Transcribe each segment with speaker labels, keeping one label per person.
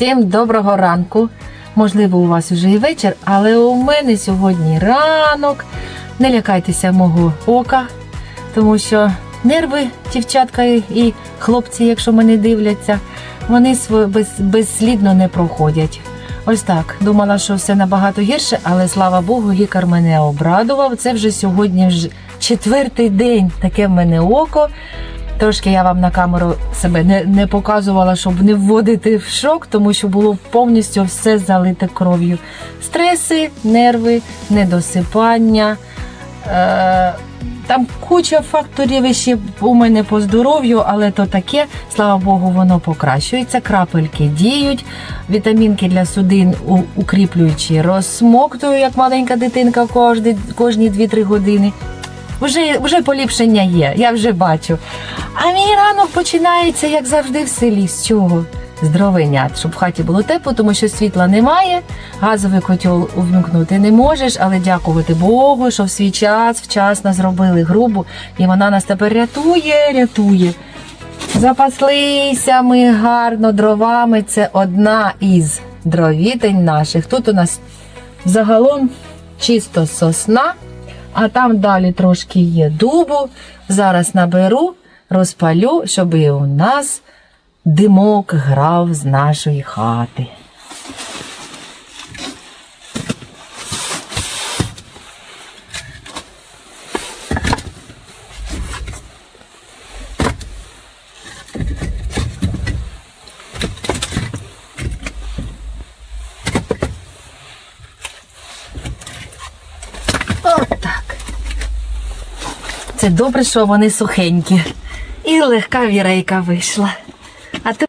Speaker 1: Всім доброго ранку. Можливо, у вас вже і вечір, але у мене сьогодні ранок. Не лякайтеся мого ока, тому що нерви, дівчатка і хлопці, якщо мене дивляться, вони без, безслідно не проходять. Ось так. Думала, що все набагато гірше, але слава Богу, лікар мене обрадував. Це вже сьогодні вже четвертий день. Таке в мене око. Трошки я вам на камеру себе не, не показувала, щоб не вводити в шок, тому що було повністю все залите кров'ю. Стреси, нерви, недосипання. Е, там куча факторів ще у мене по здоров'ю, але то таке, слава Богу, воно покращується. Крапельки діють, вітамінки для судин у- укріплюючі розсмоктую, як маленька дитинка кожні 2-3 години. Вже, вже поліпшення є, я вже бачу. А мій ранок починається, як завжди, в селі. З чого? З дровенят, щоб в хаті було тепло, тому що світла немає, газовий котел увімкнути не можеш, але дякувати Богу, що в свій час вчасно зробили грубу, і вона нас тепер рятує, рятує. Запаслися ми гарно дровами. Це одна із дровітень наших. Тут у нас загалом чисто сосна, а там далі трошки є дубу. Зараз наберу, розпалю, щоб і у нас димок грав з нашої хати. Це добре, що вони сухенькі. І легка вірейка вийшла. А ти...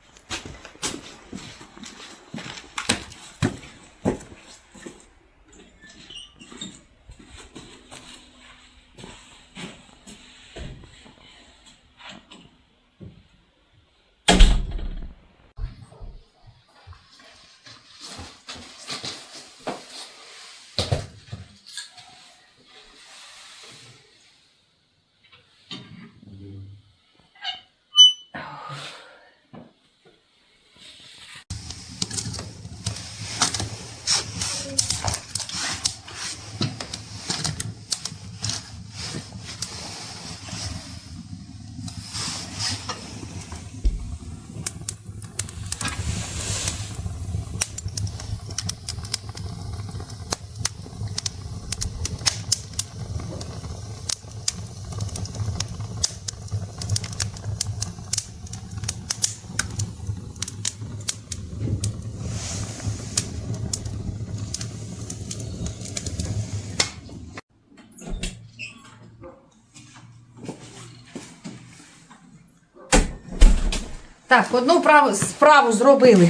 Speaker 1: Так, одну праву, справу зробили.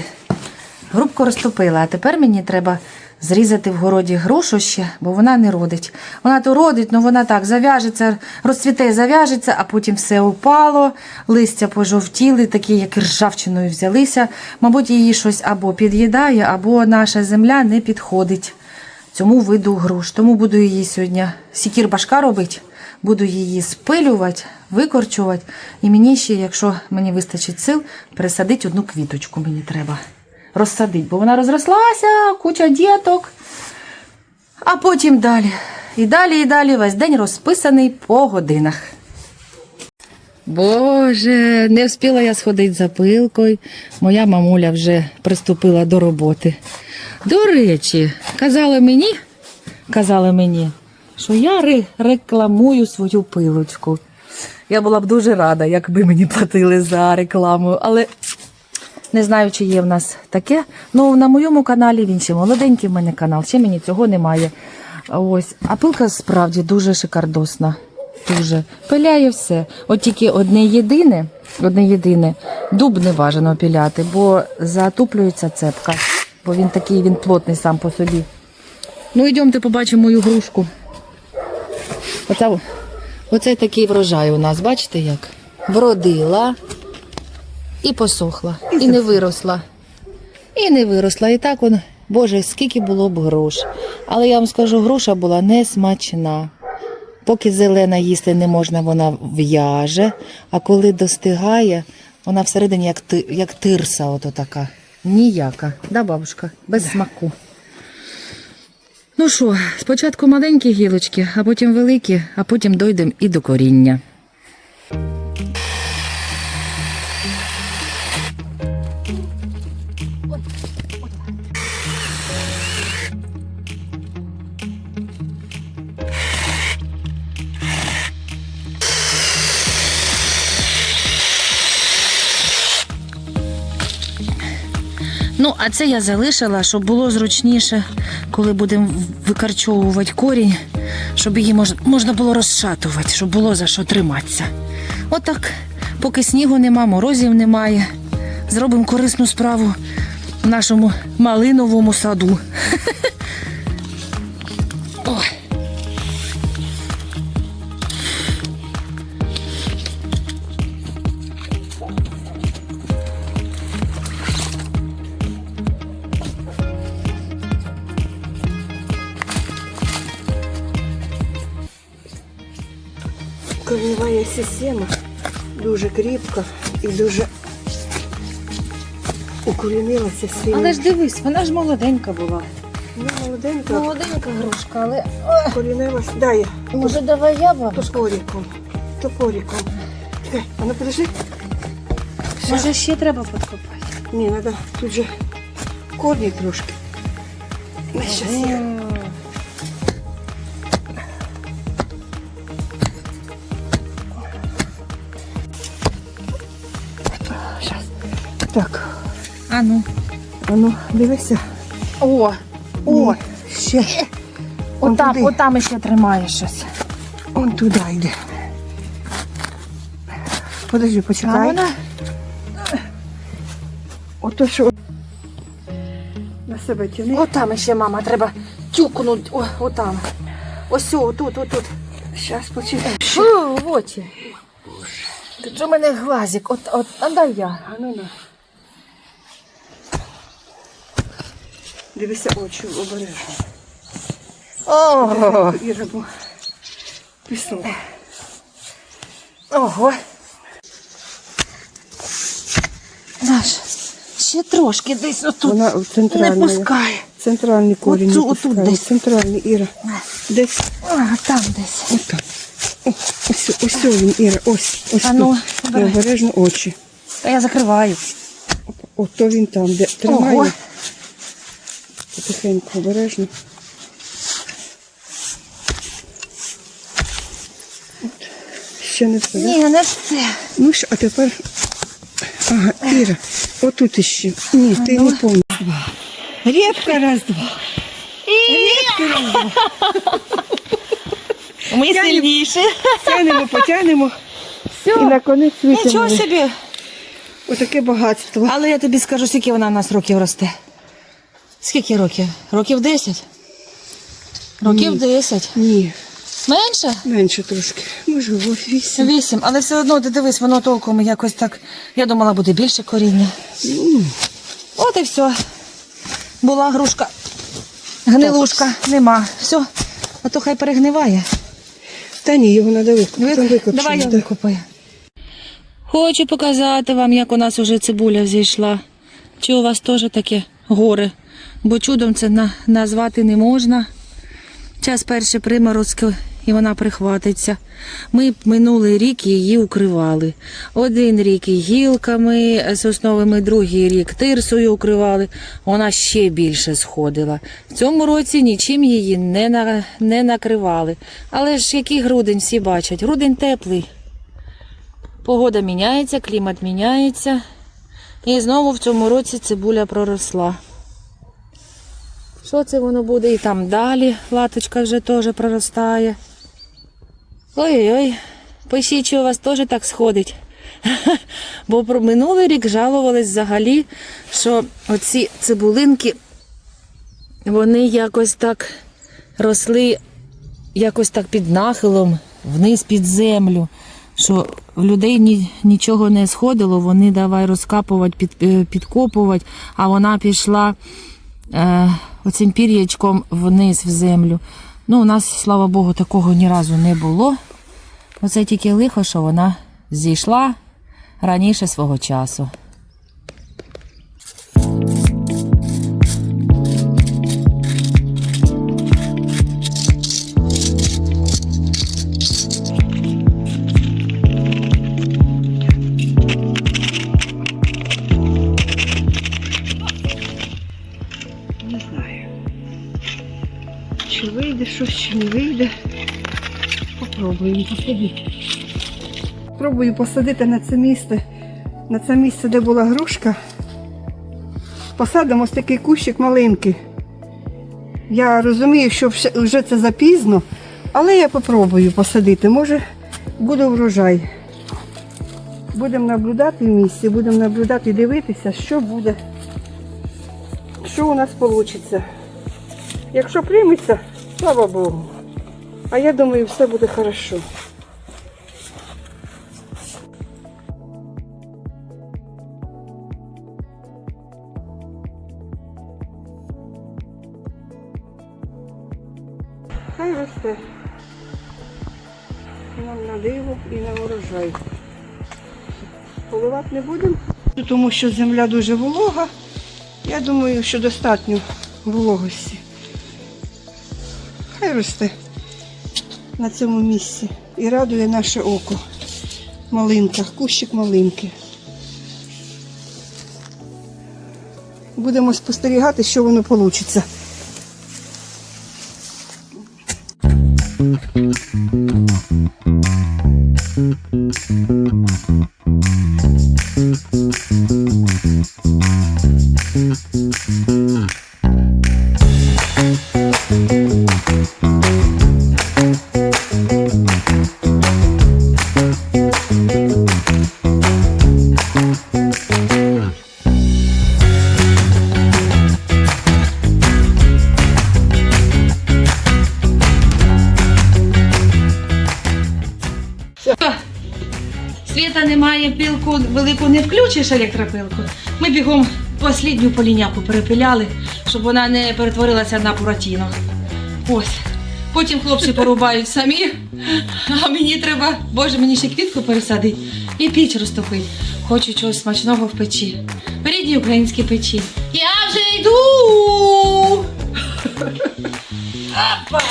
Speaker 1: Грубку розтопила, а тепер мені треба зрізати в городі грушу ще, бо вона не родить. Вона то родить, але вона так зав'яжеться, розцвіте, зав'яжеться, а потім все упало, листя пожовтіли, такі, як ржавчиною взялися. Мабуть, її щось або під'їдає, або наша земля не підходить цьому виду груш. Тому буду її сьогодні сікір башка робити. Буду її спилювати, викорчувати. І мені ще, якщо мені вистачить сил, пересадити одну квіточку мені треба. Розсадити, бо вона розрослася, куча діток. А потім далі. І далі, і далі весь день розписаний по годинах. Боже, не встигла я сходити за пилкою. Моя мамуля вже приступила до роботи. До речі, казали мені, казали мені, що я ре- рекламую свою пилочку. Я була б дуже рада, якби мені платили за рекламу, але не знаю, чи є в нас таке. Ну, на моєму каналі він ще молоденький в мене канал, ще мені цього немає. Ось. А пилка справді дуже шикардосна. Дуже. Пиляє все. От тільки одне єдине, одне єдине, дуб не бажано піляти, бо затуплюється цепка. Бо він такий, він плотний сам по собі. Ну, йдемте побачимо мою грушку. Оце, оце такий врожай у нас, бачите як? Вродила і посохла, і не виросла. І не виросла. І так он, Боже, скільки було б груш. Але я вам скажу, груша була не смачна. Поки зелена їсти не можна, вона в'яже, а коли достигає, вона всередині як, як тирса, ото така. ніяка. Да, бабушка? Без смаку. Ну що, спочатку маленькі гілочки, а потім великі, а потім дойдемо і до коріння. Ну, а це я залишила, щоб було зручніше, коли будемо викарчовувати корінь, щоб її мож- можна було розшатувати, щоб було за що триматися. Отак, поки снігу нема, морозів немає. Зробимо корисну справу в нашому малиновому саду.
Speaker 2: Корнева система дуже кріпка і дуже укорінилася сильно.
Speaker 1: Але ж дивись, вона ж молоденька була.
Speaker 2: Ну, молоденька,
Speaker 1: Молоденька грушка, але
Speaker 2: укорінилася. Дай я
Speaker 1: може давай я бабу?
Speaker 2: топориком. Топориком. Чекай, а ну подожди.
Speaker 1: Може ще треба підкопати.
Speaker 2: Ні, треба тут же корні трошки. Ну, щас
Speaker 1: А ну.
Speaker 2: а ну, дивися.
Speaker 1: О,
Speaker 2: О, ще. Он
Speaker 1: отам,
Speaker 2: туди.
Speaker 1: отам ще тримає щось.
Speaker 2: Он туди йде. Подожди,
Speaker 1: А
Speaker 2: почекай.
Speaker 1: вона
Speaker 2: Ото що на себе тяни.
Speaker 1: отам ще, мама, треба тюкнуть. О, отам. Ось о, тут, отут.
Speaker 2: Зараз почекай.
Speaker 1: Фу, в очі. Тут же у мене глазик. От, от, а дай я.
Speaker 2: А ну на. Дивися очі обережно.
Speaker 1: Ого.
Speaker 2: Іра, бо піснув.
Speaker 1: Ого. Наш. Ще трошки десь отут.
Speaker 2: Вона в.
Speaker 1: Не пускає.
Speaker 2: Центральний корінь
Speaker 1: Оцю, отут
Speaker 2: пускає.
Speaker 1: десь.
Speaker 2: Центральний, Іра. Десь
Speaker 1: А, там десь.
Speaker 2: отак. О, ось, ось він, Іра, ось, ось
Speaker 1: А ну,
Speaker 2: тут. І обережно очі.
Speaker 1: Та я закриваю.
Speaker 2: Ото він там, де тримає. Потихеньку, обережно. От. Ще не все.
Speaker 1: Ні, не все.
Speaker 2: Ну що, а тепер. Ага, Іра, отут іще. Ні, ти
Speaker 1: ну.
Speaker 2: не повністю. Репка раз-два. Репка раз-два.
Speaker 1: Ми сильніші.
Speaker 2: Тянемо, потянемо.
Speaker 1: Все.
Speaker 2: І наконець
Speaker 1: Нічого
Speaker 2: витягнули.
Speaker 1: собі.
Speaker 2: Отаке багатство.
Speaker 1: Але я тобі скажу, скільки вона в нас років росте. Скільки років? Років 10? Років 10.
Speaker 2: Ні,
Speaker 1: Менше?
Speaker 2: менше трошки. Може, ось вісім.
Speaker 1: Вісім. Але все одно ти дивись, воно толком якось так. Я думала, буде більше коріння.
Speaker 2: Ну,
Speaker 1: От і все. Була грушка. Гнилушка. Нема. Все. А то хай перегниває.
Speaker 2: Та ні, його треба викопати. Там викопчено,
Speaker 1: Давай я викопаю. Хочу показати вам, як у нас уже цибуля зійшла. Чи у вас теж таке горе? Бо чудом це на- назвати не можна. Час перші приморозки і вона прихватиться. Ми минулий рік її укривали. Один рік і гілками сосновими, другий рік тирсою укривали. Вона ще більше сходила. В цьому році нічим її не, на, не накривали. Але ж який грудень всі бачать? Грудень теплий. Погода міняється, клімат міняється. І знову в цьому році цибуля проросла. Що це воно буде? І там далі латочка вже теж проростає. Ой-ой-ой, пишіть, що у вас теж так сходить. Бо про минулий рік жалувались взагалі, що оці цибулинки, вони якось так росли, якось так під нахилом, вниз під землю. Що в людей ні, нічого не сходило, вони давай розкапувати, під, е, підкопувати, а вона пішла е, оцим пір'ячком вниз в землю. Ну, у нас, слава Богу, такого ні разу не було. Оце тільки лихо, що вона зійшла раніше свого часу.
Speaker 2: Попробуємо посадити. Пробую посадити на це місце, на це місце, де була грушка. Посадимо ось такий кущик малинки. Я розумію, що вже це запізно, але я попробую посадити. Може, буде врожай. Будемо наблюдати в місці, будемо наблюдати дивитися, що буде, що у нас вийде. Якщо прийметься, слава Богу. А я думаю, все буде хорошо. Хай росте. Нам на диво і на урожай. Поливати не будемо, тому що земля дуже волога. Я думаю, що достатньо вологості. Хай росте на цьому місці і радує наше око. Малинка, кущик малинки. Будемо спостерігати, що воно вийде.
Speaker 1: Пилку велику не включиш електропилку. Ми бігом останню поліняку перепиляли, щоб вона не перетворилася на буратіно. Ось. Потім хлопці порубають самі, а мені треба, боже, мені ще квітку пересадити і піч розтопити. Хочу чогось смачного в печі. В рідній українській печі. Я вже йду. Апа!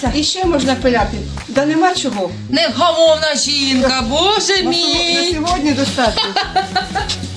Speaker 1: Втомилася?
Speaker 2: І ще можна пиляти. Да нема чого.
Speaker 1: Невгамовна жінка, боже
Speaker 2: на
Speaker 1: мій!
Speaker 2: сьогодні достатньо.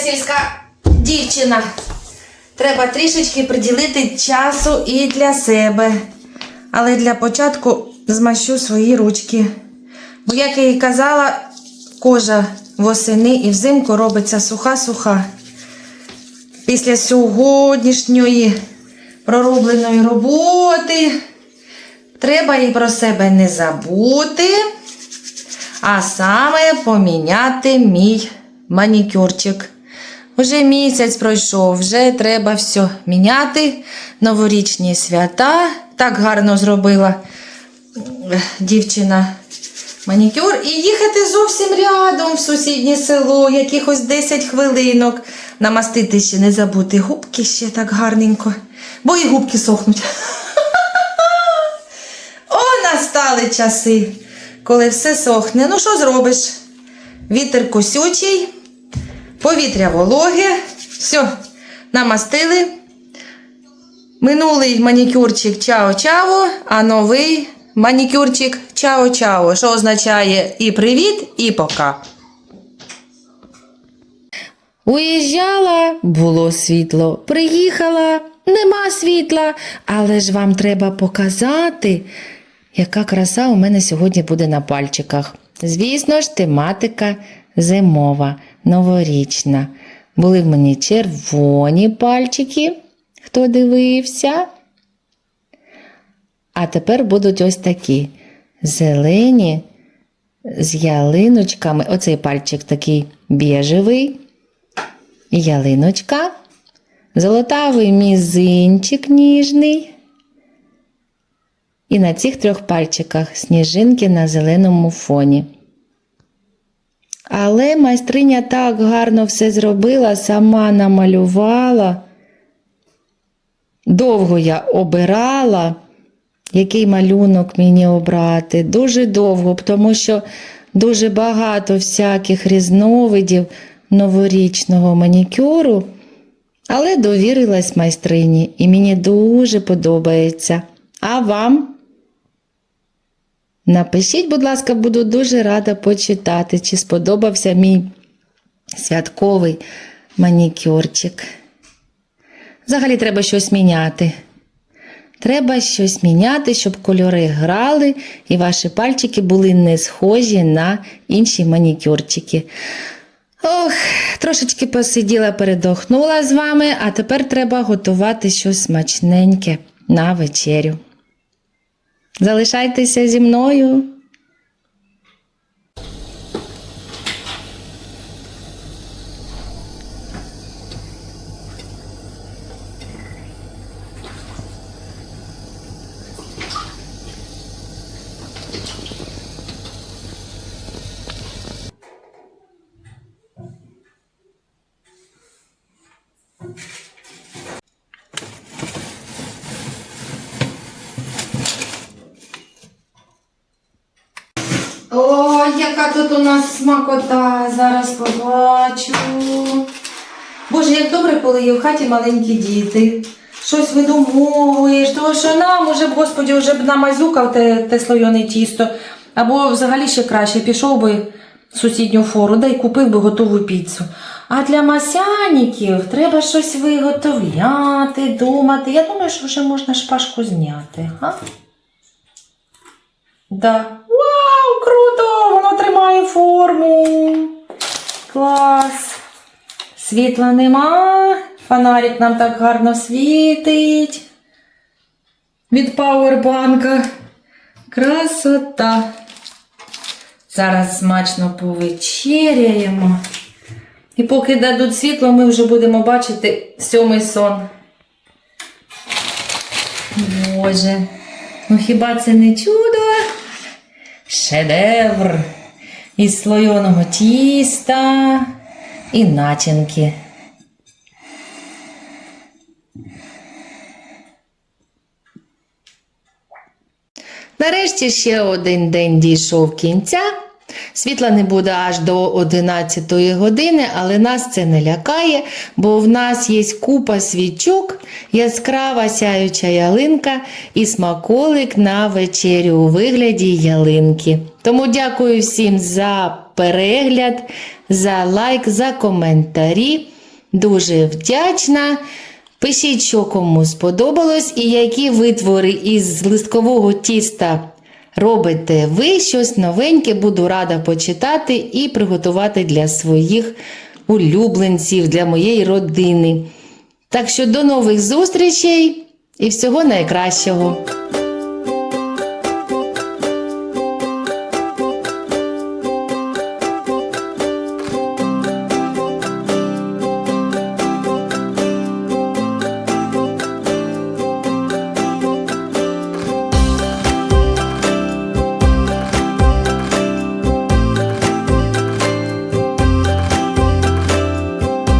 Speaker 1: сільська дівчина. Треба трішечки приділити часу і для себе. Але для початку змащу свої ручки. Бо, як я і казала, кожа восени і взимку робиться суха-суха. Після сьогоднішньої проробленої роботи треба і про себе не забути, а саме поміняти мій манікюрчик. Вже місяць пройшов, вже треба все міняти. Новорічні свята. Так гарно зробила е, дівчина манікюр. І їхати зовсім рядом в сусіднє село, якихось 10 хвилинок. Намастити ще не забути губки ще так гарненько, бо і губки сохнуть. О, настали часи, коли все сохне. Ну, що зробиш? Вітер косючий, повітря вологе. Все, намастили. Минулий манікюрчик чао-чао, а новий манікюрчик чао-чао, що означає і привіт, і пока. Уїжджала, було світло. Приїхала, нема світла. Але ж вам треба показати, яка краса у мене сьогодні буде на пальчиках. Звісно ж, тематика зимова, новорічна. Були в мені червоні пальчики, хто дивився. А тепер будуть ось такі зелені з ялиночками. Оцей пальчик такий біжевий. Ялиночка, золотавий мізинчик ніжний. І на цих трьох пальчиках сніжинки на зеленому фоні. Але майстриня так гарно все зробила, сама намалювала. Довго я обирала, який малюнок мені обрати. Дуже довго, тому що дуже багато всяких різновидів новорічного манікюру, але довірилась майстрині і мені дуже подобається. А вам? Напишіть, будь ласка, буду дуже рада почитати, чи сподобався мій святковий манікюрчик. Взагалі треба щось міняти. Треба щось міняти, щоб кольори грали і ваші пальчики були не схожі на інші манікюрчики. Ох, трошечки посиділа, передохнула з вами, а тепер треба готувати щось смачненьке на вечерю. Залишайтеся зі мною. Ой, яка тут у нас смакота, зараз побачу. Боже, як добре, коли є в хаті маленькі діти. Щось видумовуєш, тому що нам уже Господі, вже б намазюкав те, те слоєне тісто. Або взагалі ще краще пішов би в сусідню фору, да й купив би готову піцу. А для масяніків треба щось виготовляти, думати. Я думаю, що вже можна шпажку зняти. А? Да. Вау, круто! Воно тримає форму. Клас. Світла нема. Фонарик нам так гарно світить. Від пауербанка. Красота. Зараз смачно повечеряємо. І поки дадуть світло, ми вже будемо бачити сьомий сон. Боже. Ну хіба це не чудо? Шедевр із слойоного тіста і начинки. Нарешті ще один день дійшов кінця. Світла не буде аж до 11 години, але нас це не лякає, бо в нас є купа свічок, яскрава сяюча ялинка і смаколик на вечерю у вигляді ялинки. Тому дякую всім за перегляд, за лайк, за коментарі. дуже вдячна. Пишіть, що кому сподобалось, і які витвори із листкового тіста робите ви щось новеньке, буду рада почитати і приготувати для своїх улюбленців, для моєї родини. Так що до нових зустрічей і всього найкращого!